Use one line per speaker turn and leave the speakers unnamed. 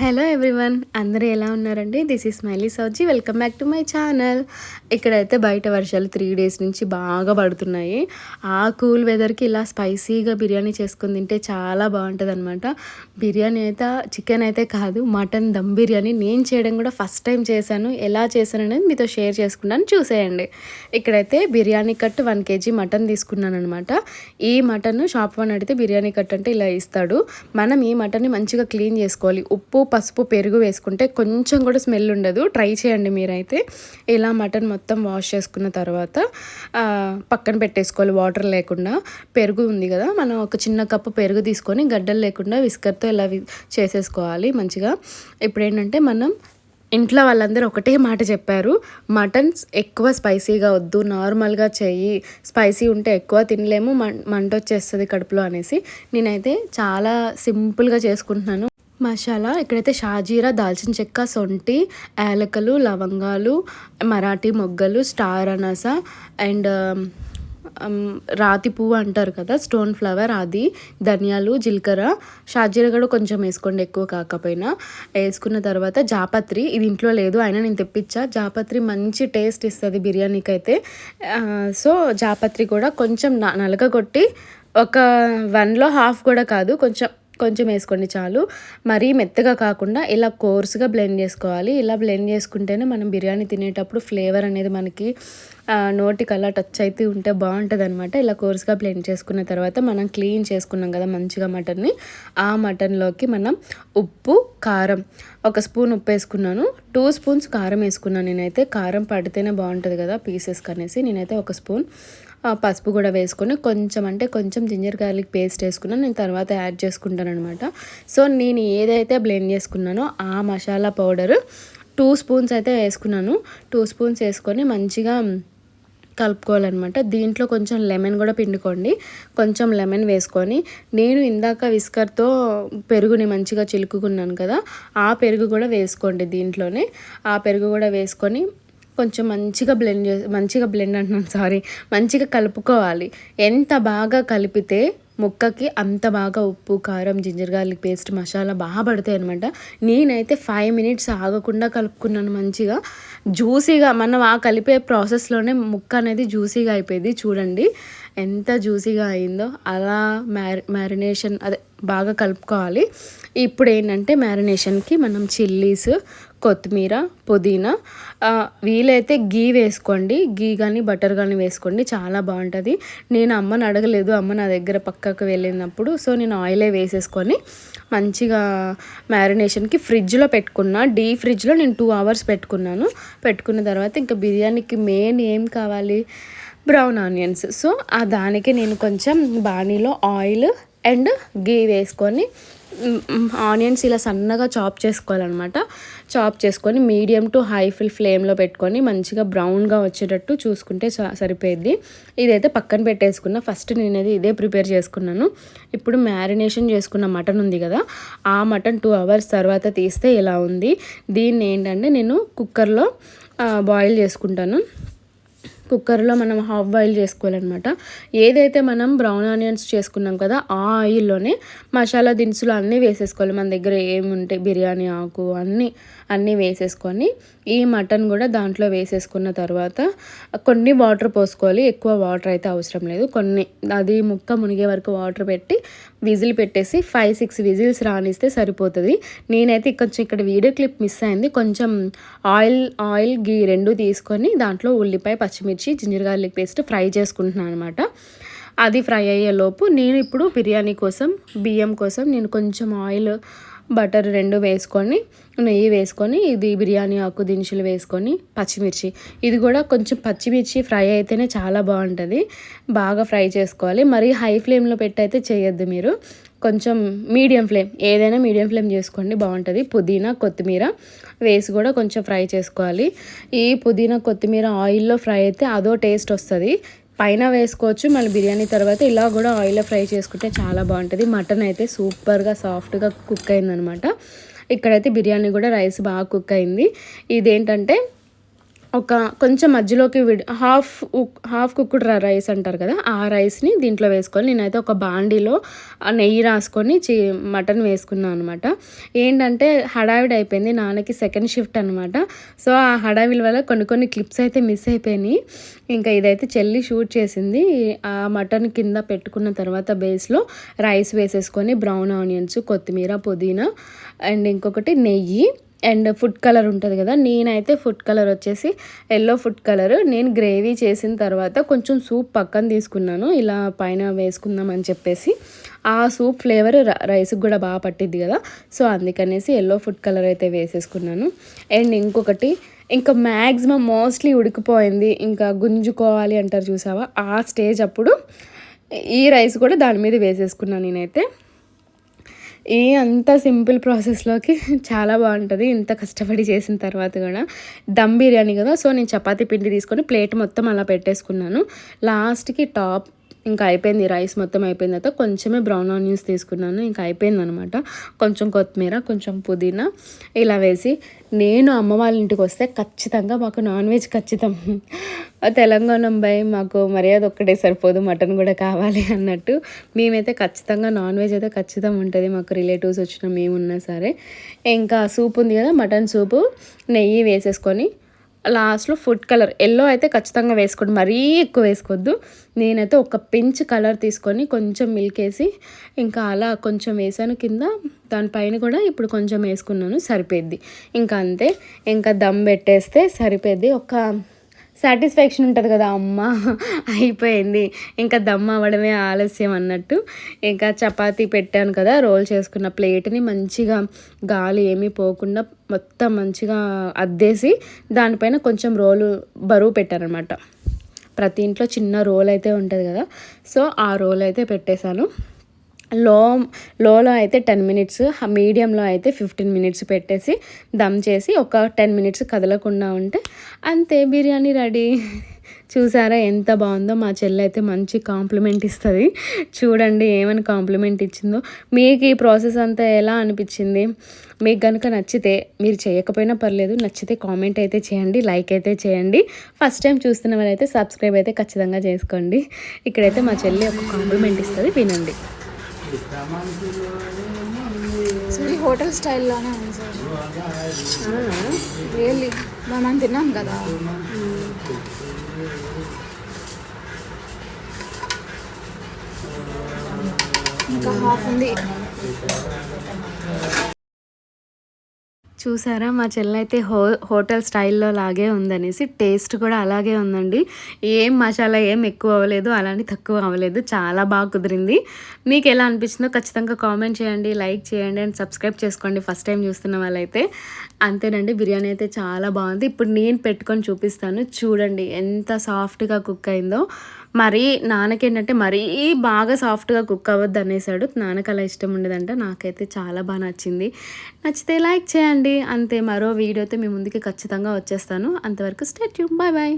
Hello everyone అందరూ ఎలా ఉన్నారండి? This is smiley Sowji welcome back to my channel ఇక్కడైతే బయట వర్షాలు త్రీ డేస్ నుంచి బాగా పడుతున్నాయి. ఆ కూల్ వెదర్కి ఇలా స్పైసీగా బిర్యానీ చేసుకుని తింటే చాలా బాగుంటుంది అనమాట బిర్యానీ అయితే చికెన్ అయితే కాదు మటన్ దమ్ బిర్యానీ. నేను చేయడం కూడా ఫస్ట్ టైం చేశాను. ఎలా చేశాను అనేది మీతో షేర్ చేసుకున్నాను. చూసేయండి. ఇక్కడైతే biryani cut one kg mutton తీసుకున్నాను అనమాట ఈ మటన్ షాప్ వన్ అడిగితే బిర్యానీ కట్ అంటే ఇలా ఇస్తాడు. మనం ఈ మటన్ని మంచిగా క్లీన్ చేసుకోవాలి. ఉప్పు పసుపు పెరుగు వేసుకుంటే కొంచెం కూడా స్మెల్ ఉండదు. ట్రై చేయండి మీరైతే. ఇలా మటన్ మొత్తం వాష్ చేసుకున్న తర్వాత పక్కన పెట్టేసుకోవాలి వాటర్ లేకుండా. పెరుగు ఉంది కదా మనం ఒక చిన్న కప్పు పెరుగు తీసుకొని గడ్డలు లేకుండా విస్కర్తో ఇలా చేసేసుకోవాలి మంచిగా. ఇప్పుడు ఏంటంటే మనం ఇంట్లో వాళ్ళందరూ ఒకటే మాట చెప్పారు. మటన్స్ ఎక్కువ స్పైసీగా వద్దు. నార్మల్గా చెయ్యి. స్పైసీ ఉంటే ఎక్కువ తినలేము. మంట వచ్చేస్తుంది కడుపులో అనేసి. నేనైతే చాలా సింపుల్గా చేసుకుంటున్నాను. మసాలా. ఇక్కడైతే షాజీరా దాల్చిన చెక్క సొంటి యాలకలు లవంగాలు మరాఠీ మొగ్గలు స్టార్ అనస అండ్ రాతి పువ్వు అంటారు కదా స్టోన్ ఫ్లవర్ అది ధనియాలు జీలకర్ర. షాజీరా కూడా కొంచెం వేసుకోండి ఎక్కువ కాకపోయినా. వేసుకున్న తర్వాత జాపత్రి ఇది ఇంట్లో లేదు అయినా నేను తెప్పించా. జాపత్రి మంచి టేస్ట్ ఇస్తుంది బిర్యానీకి అయితే సో జాపత్రి కూడా కొంచెం నలగగొట్టి ఒక వన్లో హాఫ్ కూడా కాదు కొంచెం కొంచెం వేసుకోండి చాలు. మరీ మెత్తగా కాకుండా ఇలా కోర్స్గా బ్లెండ్ చేసుకోవాలి. ఇలా బ్లెండ్ చేసుకుంటేనే మనం బిర్యానీ తినేటప్పుడు ఫ్లేవర్ అనేది మనకి నోటికి అలా టచ్ అయితే ఉంటే బాగుంటుంది అనమాట ఇలా కోర్స్గా బ్లెండ్ చేసుకున్న తర్వాత మనం క్లీన్ చేసుకున్నాం కదా మంచిగా మటన్ని. ఆ మటన్లోకి మనం ఉప్పు కారం ఒక స్పూన్ ఉప్పు వేసుకున్నాను. టూ స్పూన్స్ కారం వేసుకున్నాను నేనైతే. కారం పడితేనే బాగుంటుంది కదా పీసెస్ కనేసి నేనైతే ఒక స్పూన్ పసుపు కూడా వేసుకొని కొంచెం అంటే కొంచెం జింజర్ గార్లిక్ పేస్ట్ వేసుకున్నాను నేను తర్వాత యాడ్ చేసుకుంటాను అనమాట సో నేను ఏదైతే బ్లెండ్ చేసుకున్నానో ఆ మసాలా పౌడర్ టూ స్పూన్స్ అయితే వేసుకున్నాను. టూ స్పూన్స్ వేసుకొని మంచిగా కలుపుకోవాలన్నమాట. దీంట్లో కొంచెం లెమన్ కూడా పిండుకోండి. కొంచెం లెమన్ వేసుకొని నేను ఇందాక విస్కర్తో పెరుగుని మంచిగా చిలుకుకున్నాను కదా ఆ పెరుగు కూడా వేసుకోండి దీంట్లోనే. ఆ పెరుగు కూడా వేసుకొని కొంచెం మంచిగా బ్లెండ్ చేసి మంచిగా బ్లెండ్ అంటున్నాను సారీ మంచిగా కలుపుకోవాలి. ఎంత బాగా కలిపితే ముక్కకి అంత బాగా ఉప్పు కారం జింజర్ గార్లిక్ పేస్ట్ మసాలా బాగా పడతాయి అనమాట నేనైతే ఫైవ్ మినిట్స్ ఆగకుండా కలుపుకున్నాను మంచిగా. జ్యూసీగా మనం ఆ కలిపే ప్రాసెస్లోనే ముక్క అనేది జ్యూసీగా అయిపోయింది. చూడండి ఎంత జ్యూసీగా అయిందో. అలా మ్యారి మ్యారినేషన్ అదే బాగా కలుపుకోవాలి. ఇప్పుడు ఏంటంటే మ్యారినేషన్కి మనం చిల్లీస్ కొత్తిమీర పుదీనా వీలైతే గీ వేసుకోండి. గీ కానీ బటర్ కానీ వేసుకోండి. చాలా బాగుంటుంది. నేను అమ్మని అడగలేదు. అమ్మ నా దగ్గర పక్కకు వెళ్ళినప్పుడు సో నేను ఆయిలే వేసేసుకొని మంచిగా మ్యారినేషన్కి ఫ్రిడ్జ్లో పెట్టుకున్నా. డీ ఫ్రిడ్జ్లో నేను టూ అవర్స్ పెట్టుకున్నాను. పెట్టుకున్న తర్వాత ఇంకా బిర్యానీకి మెయిన్ ఏం కావాలి? Brown onions. సో ఆ దానికి నేను కొంచెం బాణీలో ఆయిల్ అండ్ గీ వేసుకొని ఆనియన్స్ ఇలా సన్నగా చాప్ చేసుకోవాలన్నమాట. చాప్ చేసుకొని మీడియం టు హై ఫిల్ ఫ్లేమ్లో పెట్టుకొని మంచిగా బ్రౌన్గా వచ్చేటట్టు చూసుకుంటే సరిపోయింది ఇదైతే పక్కన పెట్టేసుకున్నా ఫస్ట్ నేనైతే ఇదే ప్రిపేర్ చేసుకున్నాను. ఇప్పుడు మ్యారినేషన్ చేసుకున్న మటన్ ఉంది కదా ఆ మటన్ టూ అవర్స్ తర్వాత తీస్తే ఇలా ఉంది. దీన్ని ఏంటంటే నేను కుక్కర్లో బాయిల్ చేసుకుంటాను. కుక్కర్లో మనం హాఫ్ బాయిల్ చేసుకోవాలన్నమాట. ఏదైతే మనం బ్రౌన్ ఆనియన్స్ చేసుకున్నాం కదా ఆ ఆయిల్లోనే మసాలా దినుసులు అన్నీ వేసేసుకోవాలి. మన దగ్గర ఏముంటాయి? బిర్యానీ ఆకు అన్నీ అన్నీ వేసేసుకొని ఈ మటన్ కూడా దాంట్లో వేసేసుకున్న తర్వాత కొన్ని వాటర్ పోసుకోవాలి. ఎక్కువ వాటర్ అయితే అవసరం లేదు. కొన్ని అది ముక్క మునిగే వరకు వాటర్ పెట్టి విజిల్ పెట్టేసి ఫైవ్ సిక్స్ విజిల్స్ రానిస్తే సరిపోతుంది. నేనైతే కొంచెం ఇక్కడ వీడియో క్లిప్ మిస్ అయింది. కొంచెం ఆయిల్ ఆయిల్ గీ రెండు తీసుకొని దాంట్లో ఉల్లిపాయ పచ్చిమిర్చి జింజర్ గార్లిక్ పేస్ట్ ఫ్రై చేసుకుంటున్నాను అనమాట అది ఫ్రై అయ్యేలోపు నేను ఇప్పుడు బిర్యానీ కోసం బియ్యం కోసం నేను కొంచెం ఆయిల్ బటర్ రెండు వేసుకొని నెయ్యి వేసుకొని ఇది బిర్యానీ ఆకు దినుసులు వేసుకొని పచ్చిమిర్చి. ఇది కూడా కొంచెం పచ్చిమిర్చి ఫ్రై అయితేనే చాలా బాగుంటుంది. బాగా ఫ్రై చేసుకోవాలి. మరీ హై ఫ్లేమ్లో పెట్టి అయితే చేయొద్దు మీరు. కొంచెం మీడియం ఫ్లేమ్ ఏదైనా మీడియం ఫ్లేమ్ చేసుకోండి బాగుంటుంది. పుదీనా కొత్తిమీర వేసి కూడా కొంచెం ఫ్రై చేసుకోవాలి. ఈ పుదీనా కొత్తిమీర ఆయిల్లో ఫ్రై అయితే అదో టేస్ట్ వస్తుంది. పైన వేసుకోవచ్చు మళ్ళీ బిర్యానీ తర్వాత ఇలా కూడా ఆయిల్లో ఫ్రై చేసుకుంటే చాలా బాగుంటుంది. మటన్ అయితే సూపర్గా సాఫ్ట్గా కుక్ అయిందనమాట. ఇక్కడైతే బిర్యానీ కూడా రైస్ బాగా కుక్ అయింది. ఇదేంటంటే ఒక కొంచెం మధ్యలోకి విడి హాఫ్ హాఫ్ కుక్డ్ రైస్ అంటారు కదా ఆ రైస్ని దీంట్లో వేసుకొని నేనైతే ఒక బాండీలో ఆ నెయ్యి రాసుకొని చి మటన్ వేసుకున్నాను అనమాట. ఏంటంటే హడావిడి అయిపోయింది నాన్నకి సెకండ్ షిఫ్ట్ అనమాట. సో ఆ హడావిడి వల్ల కొన్ని కొన్ని క్లిప్స్ అయితే మిస్ అయిపోయినాయి. ఇంకా ఇదైతే చెల్లి షూట్ చేసింది. ఆ మటన్ కింద పెట్టుకున్న తర్వాత బేస్లో రైస్ వేసేసుకొని బ్రౌన్ ఆనియన్స్ కొత్తిమీర పుదీనా అండ్ ఇంకొకటి నెయ్యి. అండ్ ఫుడ్ కలర్ ఉంటుంది కదా నేనైతే ఫుడ్ కలర్ వచ్చేసి ఎల్లో ఫుడ్ కలర్. నేను గ్రేవీ చేసిన తర్వాత కొంచెం సూప్ పక్కన తీసుకున్నాను ఇలా పైన వేసుకుందామని చెప్పేసి. ఆ సూప్ ఫ్లేవర్ రైస్కి కూడా బాగా పట్టిద్ది కదా సో అందుకనేసి ఎల్లో ఫుడ్ కలర్ అయితే వేసేసుకున్నాను. అండ్ ఇంకొకటి ఇంకా మ్యాక్సిమం మోస్ట్లీ ఉడికిపోయింది ఇంకా గుంజుకోవాలి అంటారు చూసావా? ఆ స్టేజ్ అప్పుడు ఈ రైస్ కూడా దాని మీద వేసేసుకున్నాను నేనైతే. ఈ అంత సింపుల్ ప్రాసెస్లోకి చాలా బాగుంటుంది. ఇంత కష్టపడి చేసిన తర్వాత కూడా దమ్ బిర్యానీ కదా. సో నేను చపాతీ పిండి తీసుకొని ప్లేట్ మొత్తం అలా పెట్టేసుకున్నాను. లాస్ట్కి టాప్ ఇంకా అయిపోయింది రైస్ మొత్తం అయిపోయిన తర్వాత కొంచెమే బ్రౌన్ ఆనియన్స్ తీసుకున్నాను. ఇంకా అయిపోయింది అనమాట కొంచెం కొత్తిమీర కొంచెం పుదీనా ఇలా వేసి నేను అమ్మ వాళ్ళ ఇంటికి వస్తే ఖచ్చితంగా మాకు నాన్ వెజ్ ఖచ్చితం. తెలంగాణ బై మాకు మర్యాద ఒక్కటే సరిపోదు మటన్ కూడా కావాలి అన్నట్టు. మేమైతే ఖచ్చితంగా నాన్ వెజ్ అయితే ఖచ్చితం ఉంటుంది మాకు రిలేటివ్స్ వచ్చిన మేమున్నా సరే. ఇంకా సూప్ ఉంది కదా మటన్ సూపు నెయ్యి వేసేసుకొని లాస్ట్లో ఫుడ్ కలర్. ఎల్లో అయితే ఖచ్చితంగా వేసుకోండి. మరీ ఎక్కువ వేసుకోవద్దు. నేనైతే ఒక పించ్ కలర్ తీసుకొని కొంచెం మిల్క్ వేసి ఇంకా అలా కొంచెం వేసాను కింద. దానిపైన కూడా ఇప్పుడు కొంచెం వేసుకున్నాను. సరిపోద్ది ఇంకా అంతే. ఇంకా దమ్ పెట్టేస్తే సరిపోద్ది ఒక సాటిస్ఫాక్షన్ ఉంటుంది కదా అమ్మ అయిపోయింది. ఇంకా దమ్ అవ్వడమే ఆలస్యం అన్నట్టు. ఇంకా చపాతీ పెట్టాను కదా రోల్ చేసుకున్న ప్లేట్ని మంచిగా గాలి ఏమీ పోకుండా మొత్తం మంచిగా అద్దేసి దానిపైన కొంచెం రోలు బరువు పెట్టారనమాట ప్రతి ఇంట్లో చిన్న రోల్ అయితే ఉంటుంది కదా సో ఆ రోల్ అయితే పెట్టేశాను. లో లోలో అయితే టెన్ మినిట్స్ మీడియంలో అయితే ఫిఫ్టీన్ మినిట్స్ పెట్టేసి దమ్ చేసి ఒక టెన్ మినిట్స్ కదలకుండా ఉంటే అంతే బిర్యానీ రెడీ. చూసారా ఎంత బాగుందో మా చెల్లి అయితే మంచి కాంప్లిమెంట్ ఇస్తుంది. చూడండి ఏమని కాంప్లిమెంట్ ఇచ్చిందో. మీకు ఈ ప్రాసెస్ అంతా ఎలా అనిపించింది? మీకు కనుక నచ్చితే మీరు చేయకపోయినా పర్లేదు నచ్చితే కామెంట్ అయితే చేయండి లైక్ అయితే చేయండి. ఫస్ట్ టైం చూస్తున్న వాళ్ళైతే సబ్స్క్రైబ్ అయితే ఖచ్చితంగా చేసుకోండి. ఇక్కడైతే మా చెల్లి ఒక కాంప్లిమెంట్ ఇస్తుంది వినండి.
సార్ ఈ హోటల్ స్టైల్లోనే ఉంది సార్. రియల్లీ మనం తిన్నాం కదా. ఇంకా హాఫ్ ఉంది.
చూసారా? మా చెల్లి అయితే హో హోటల్ స్టైల్లో లాగే ఉందనేసి టేస్ట్ కూడా అలాగే ఉందండి. ఏం మసాలా ఏం ఎక్కువ అవ్వలేదు అలానే తక్కువ అవ్వలేదు చాలా బాగా కుదిరింది. మీకు ఎలా అనిపించిందో ఖచ్చితంగా కామెంట్ చేయండి లైక్ చేయండి అండ్ సబ్స్క్రైబ్ చేసుకోండి ఫస్ట్ టైం చూస్తున్న వాళ్ళైతే. అంతేనండి బిర్యానీ అయితే చాలా బాగుంది. ఇప్పుడు నేను పెట్టుకొని చూపిస్తాను. చూడండి ఎంత సాఫ్ట్గా కుక్ అయిందో. మరీ నాన్నకేంటంటే మరీ బాగా సాఫ్ట్గా కుక్ అవ్వద్దు అనేసాడు నాన్నకు అలా ఇష్టం ఉండదంట. నాకైతే చాలా బాగా నచ్చింది. నచ్చితే లైక్ చేయండి. అంతే మరో వీడియోతో మీ ముందుకి ఖచ్చితంగా వచ్చేస్తాను. అంతవరకు స్టేట్ బాయ్ బాయ్